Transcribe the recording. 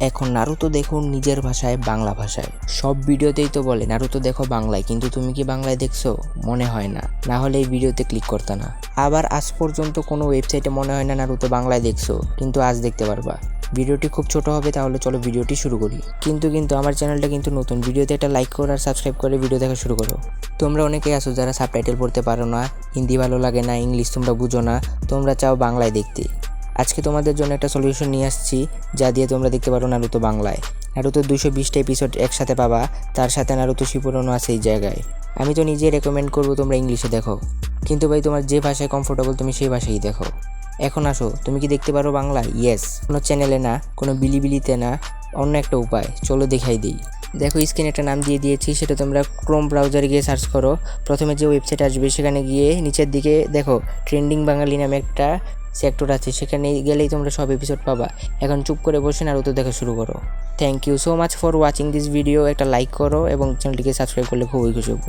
এখন নারুতো দেখুন নিজের ভাষায় বাংলা ভাষায়। সব ভিডিওতেই তো বলে, নারুতো দেখো বাংলায়, কিন্তু তুমি কি বাংলায় দেখছ? মনে হয় না। না হলে এই ভিডিওতে ক্লিক করতে না। আবার আজ পর্যন্ত কোনো ওয়েবসাইটে মনে হয় না নারুতো বাংলায় দেখছ, কিন্তু আজ দেখতে পারবা। ভিডিওটি খুব ছোট হবে, তাহলে চলো ভিডিওটি শুরু করি। কিন্তু কিন্তু আমার চ্যানেলটা কিন্তু নতুন, ভিডিওতে একটা লাইক করো আর সাবস্ক্রাইব করে ভিডিও দেখা শুরু করো। তোমরা অনেকেই আছো যারা সাবটাইটেল পড়তে পারো না, হিন্দি ভালো লাগে না, ইংলিশ তোমরা বুঝো না, তোমরা চাও বাংলায় দেখতে। আজকে তোমাদের জন্য একটা সলিউশন নিয়ে আসছি, যা দিয়ে তোমরা দেখতে পারো নারুতো বাংলায়। নারুতো দুশো বিশটা এপিসোড একসাথে পাবা, তার সাথে নারুতো শিপুরনও আছে এই জায়গায়। আমি তো নিজে রেকমেন্ড করব তোমরা ইংলিশে দেখো। কিন্তু ভাই, তোমার যে ভাষায় কমফোর্টেবল তুমি সেই ভাষায় দেখো। এখন আসো, তুমি কি দেখতে পারো বাংলা? ইয়েস কোনো চ্যানেলে না, কোনো বিলিবিলিতে না, অন্য একটা উপায়। চলো দেখাই দিই। দেখো স্ক্রিনে একটা নাম দিয়ে দিয়েছি, সেটা তোমরা ক্রোম ব্রাউজারে গিয়ে সার্চ করো। প্রথমে যে ওয়েবসাইট আসবে, সেখানে গিয়ে নিচের দিকে দেখো ট্রেন্ডিং বাঙালি নামে একটা সেক্টর আছে, সেখানে গেলেই তোমরা সব এপিসোড পাবা। এখন চুপ করে বসে নারুতো দেখা শুরু করো। Thank you so much for watching this video একটা লাইক করো এবং চ্যানেলটিকে সাবস্ক্রাইব করলে খুবই খুশি হব।